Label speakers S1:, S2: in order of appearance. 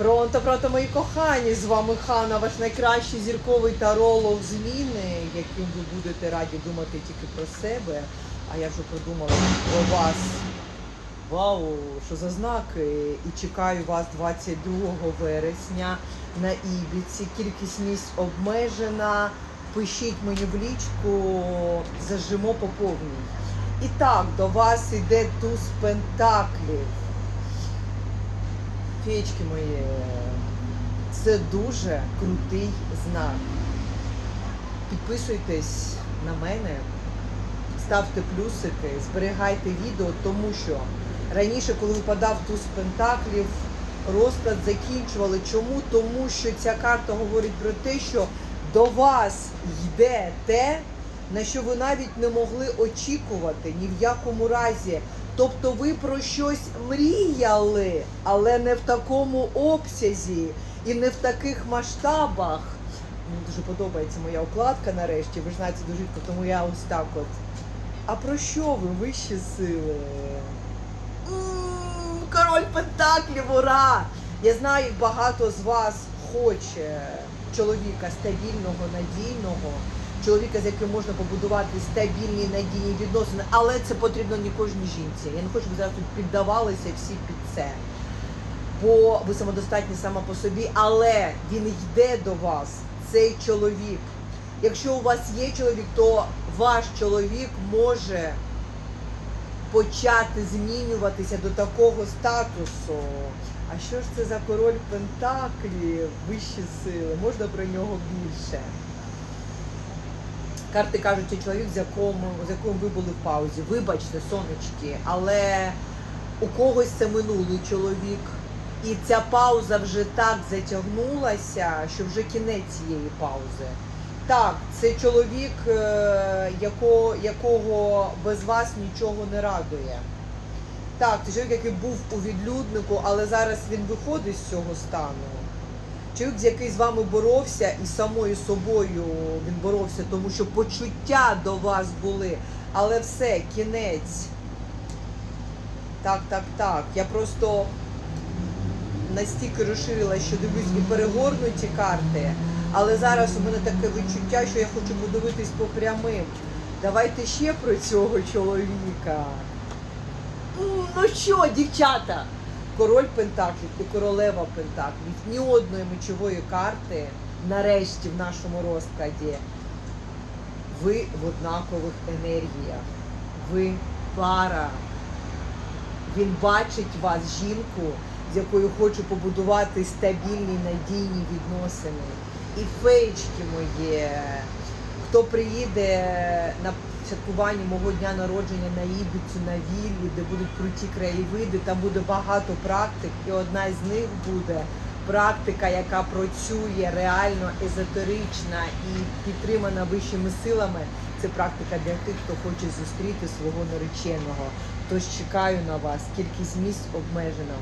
S1: Пронто, пронто, мої кохані! З вами Хана, ваш найкращий зірковий таролог зміни, яким ви будете раді думати тільки про себе. А я вже подумала про вас. Вау, що за знаки! І чекаю вас 22 вересня на Ібіці. Кількість місць обмежена. Пишіть мені в лічку, зажимо по. І так, до вас йде туз пентаклів. Феєчки мої, це дуже крутий знак. Підписуйтесь на мене, ставте плюсики, зберігайте відео, тому що раніше, коли випадав туз пентаклів, розклад закінчували. Чому? Тому що ця карта говорить про те, що до вас йде те, на що ви навіть не могли очікувати ні в якому разі. Тобто ви про щось мріяли, але не в такому обсязі і не в таких масштабах. Мені дуже подобається моя укладка нарешті. Ви ж знаєте дуже рідко, тому я ось так от. А про що ви вищі сили? Король Пентаклів, ура! Я знаю, багато з вас хоче чоловіка стабільного, надійного, чоловіка, з яким можна побудувати стабільні надійні відносини, але це потрібно не кожній жінці. Я не хочу, щоб зараз тут піддавалися всі під це. Бо ви самодостатні сама по собі, але він йде до вас, цей чоловік. Якщо у вас є чоловік, то ваш чоловік може почати змінюватися до такого статусу. А що ж це за король Пентаклів, вищі сили? Можна про нього більше? Карти кажуть, що чоловік, з якому, з яким ви були в паузі. Вибачте, сонечки, але у когось це минулий чоловік. І ця пауза вже так затягнулася, що вже кінець цієї паузи. Так, це чоловік, е, яко, якого без вас нічого не радує. Так, це чоловік, який був у відлюднику, але зараз він виходить з цього стану. Чоловік, з який з вами боровся, і самою собою він боровся, тому що почуття до вас були. Але все, кінець. Так, так, так. Я просто настільки розширила, що дивлюсь і перегорнуті карти. Але зараз у мене таке відчуття, що я хочу подивитись по прямим. Давайте ще про цього чоловіка. Ну що, дівчата? Король Пентаклів і королева Пентаклів. Ні одної мечової карти нарешті в нашому розкладі. Ви в однакових енергіях. Ви пара. Він бачить вас, жінку, з якою хоче побудувати стабільні надійні відносини. І феєчки моє, хто приїде на святкування мого дня народження на Ібіцю, на віллі, де будуть круті краєвиди, там буде багато практик, і одна з них буде практика, яка працює реально езотерична і підтримана вищими силами. Це практика для тих, хто хоче зустріти свого нареченого. Тож чекаю на вас. Кількість місць обмежена.